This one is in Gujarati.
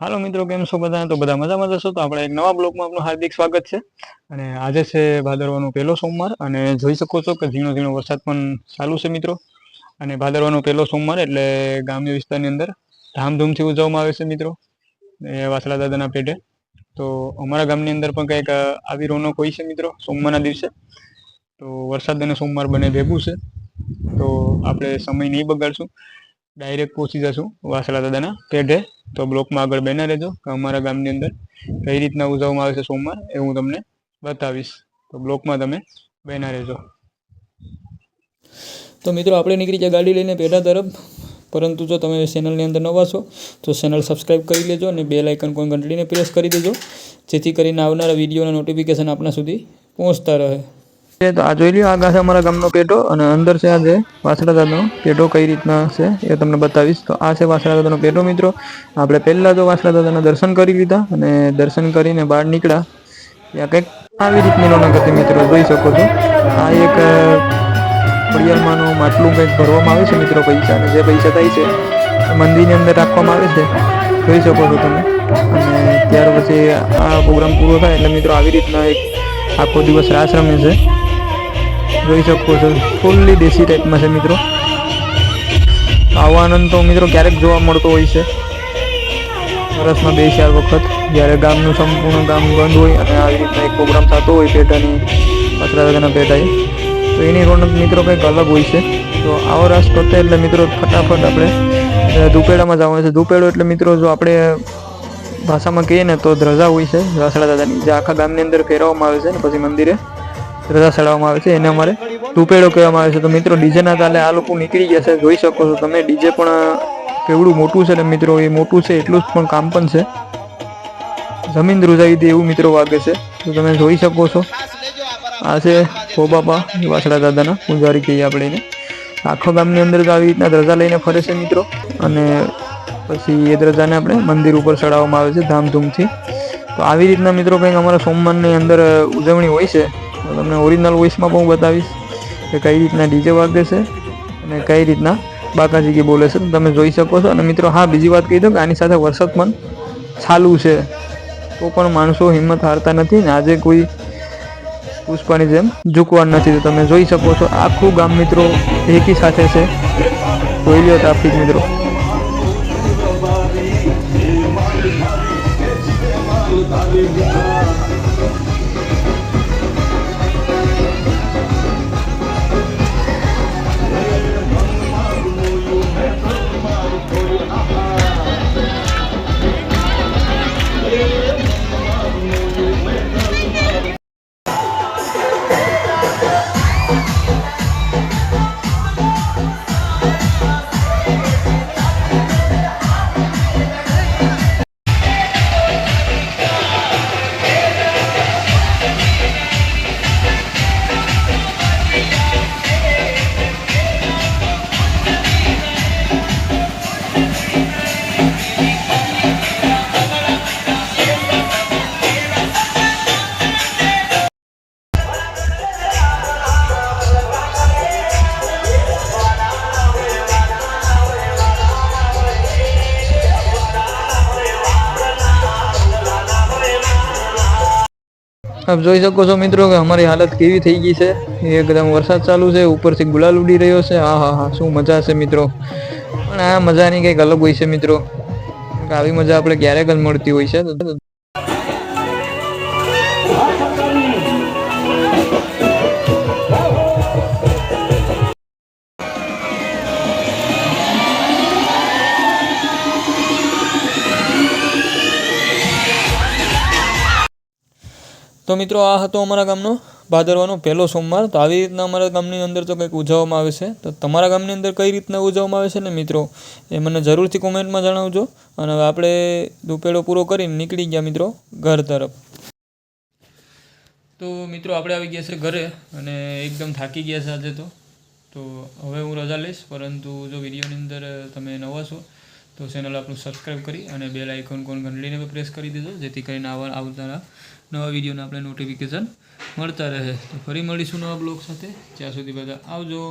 હાલો મિત્રો, કેમ છો બધા તો બધા મજામાં જશો તો આપણે એક નવા બ્લોગમાં આપનું હાર્દિક સ્વાગત છે. અને આજે છે ભાદરવાનો પહેલો સોમવાર અને જોઈ શકો છો કે ઝીણો ઝીણો વરસાદ પણ ચાલુ છે મિત્રો. અને ભાદરવાનો પહેલો સોમવાર એટલે ગ્રામ્ય વિસ્તારની અંદર ધામધૂમથી ઉજવવામાં આવે છે મિત્રો, એ વાસળા દાદાના પેટે તો અમારા ગામની અંદર પણ કંઈક આવી રોનક હોય છે મિત્રો, સોમવારના દિવસે. તો વરસાદ અને સોમવાર બંને ભેગું છે. આપણે સમય નહીં બગાડશું. ડાયરેક્ટ પહોંચી જશું વાસળા દાદાના પેઢે. તો બ્લોકમાં આગળ બેના રહેજો. કે અમારા ગામની અંદર કઈ રીતના ઉજવવામાં આવે છે સોમવાર એ હું તમને બતાવીશ. તો બ્લોકમાં તમે બેના રહેજો. તો મિત્રો, આપણે નીકળી ગયા ગાડી લઈને પેઢા તરફ. પરંતુ જો તમે ચેનલની અંદર નવા છો, તો ચેનલ સબસ્ક્રાઈબ કરી લેજો અને બે લાઇકન કોણ ઘંટડીને પ્રેસ કરી દેજો. જેથી કરીને આવનારા વિડીયોના નોટિફિકેશન આપણા સુધી પહોંચતા રહે. તો આ જોઈ લ્યો આગળ છે અમારા ગામનો પેટો અને અંદર છે આ જે વાસણા દાદાનો પેટો કઈ રીતના છે એ તમને બતાવીશ. તો આ છે વાસણા દાદાનો પેટો મિત્રો. આપણે પહેલાં જો વાસણા દાદાના દર્શન કરી લીધા અને દર્શન કરીને બહાર નીકળ્યા. ત્યાં કંઈક આવી રીતની રોનક મિત્રો જોઈ શકો છો. આ એક અ, માટલું કંઈક ભરવામાં આવે છે મિત્રો પૈસા. અને જે પૈસા થાય છે મંદિરની અંદર રાખવામાં આવે છે. જોઈ શકો છો તમે. અને ત્યાર પછી આ પ્રોગ્રામ પૂરો થાય એટલે મિત્રો આવી રીતના એક આખો દિવસ રાસ રમે છે. જોઈ શકો છો. ફૂલ્લી દેશી ટાઈપમાં છે મિત્રો. આવો આનંદ તો મિત્રો ક્યારેક જોવા મળતો હોય છે. વર્ષમાં બે ચાર વખત. જ્યારે ગામનું સંપૂર્ણ ગામ બંધ હોય અને આવી રીતના એક પ્રોગ્રામ થતો હોય પેટાની પસરાદાના પેટાએ, તો એની રોનક મિત્રો કંઈક અલગ હોય છે. તો આવો રાસ કરતા એટલે મિત્રો ફટાફટ આપણે ધુપેડામાં જવાનું છે. ધુપેડો એટલે મિત્રો જો આપણે ભાષામાં કહીએ ને તો ધ્રજા હોય છે. વાસળા દાદાની. જે આખા ગામની અંદર ફેરવવામાં આવે છે ને પછી મંદિરે. ધ્રજા ચડાવવામાં આવે છે. એને અમારે ધૂપેડો કહેવામાં આવે છે. તો મિત્રો, ડીજેના તાલે આ લોકો નીકળી ગયા છે. જોઈ શકો છો તમે, ડીજે પણ કેવડું મોટું છે ને મિત્રો, એ મોટું છે, એટલું જ પણ કામ પણ છે. જમીન ધ્રુજાવી દે એવું મિત્રો વાગે છે. તો તમે જોઈ શકો છો. આ છે બાપા વાસડા દાદાના પૂજારી કહીએ આપણે એને. આખો ગામની અંદર તો આવી રીતના ધ્રજા લઈને ફરે છે મિત્રો. અને પછી એ ધ્રજાને આપણે મંદિર ઉપર ચડાવવામાં આવે છે ધામધૂમથી. તો આવી રીતના મિત્રો કંઈક અમારા સોમવારની અંદર ઉજવણી હોય છે. તો તમને ઓરિજિનલ વોઇસમાં પણ હું બતાવીશ કે કઈ રીતના ડીજે વાગે છે અને કઈ રીતના બાકાજી કી બોલે છે. તમે જોઈ શકો છો. અને મિત્રો, હા, બીજી વાત કહી દઉં કે આની સાથે વરસાદ પણ ચાલુ છે. તો પણ માણસો હિંમત હારતા નથી ને આજે કોઈ પુષ્પાની જેમ ઝૂકવા નથી. તો તમે જોઈ શકો છો. આખું ગામ મિત્રો એકી સાથે છે. જોઈ લો ટ્રાફિક મિત્રો. આપ જોઈ શકો છો મિત્રો કે અમારી હાલત કેવી થઈ ગઈ છે. એકદમ વરસાદ ચાલુ છે, ઉપરથી ગુલાલ ઉડી રહ્યો છે. હા હા હા, શું મજા છે મિત્રો. પણ આ મજાની કંઈક અલગ હોય છે મિત્રો. આવી મજા આપણે ક્યારેક જ મળતી હોય છે. તો મિત્રો, આ હતો અમારા ગામનો ભાદરવાનો પહેલો સોમવાર. તો આવી રીતના અમારા ગામની અંદર તો કંઈક ઉજવવામાં આવે છે. તો તમારા ગામની અંદર કઈ રીતના ઉજવવામાં આવે છે ને મિત્રો, એ મને જરૂરથી કોમેન્ટમાં જણાવજો. અને હવે આપણે દુપેડો પૂરો કરીને નીકળી ગયા મિત્રો, ઘર તરફ. તો મિત્રો, આપણે આવી ગયા છે ઘરે અને એકદમ થાકી ગયા છે આજે તો. તો હવે હું રજા લઈશ, પરંતુ જો વિડીયોની અંદર તમે નવા છો તો ચેનલ આપણું સબસ્ક્રાઈબ કરી અને બેલ આઇકોન કોણ ઘંટડીને પ્રેસ કરી દીધો જેથી કરીને આવા આવનારા નવા વિડીયોના આપણે નોટિફિકેશન મળતા રહે. તો ફરી મળીશું નવા બ્લોગ સાથે. ત્યાં સુધી બધા આવજો.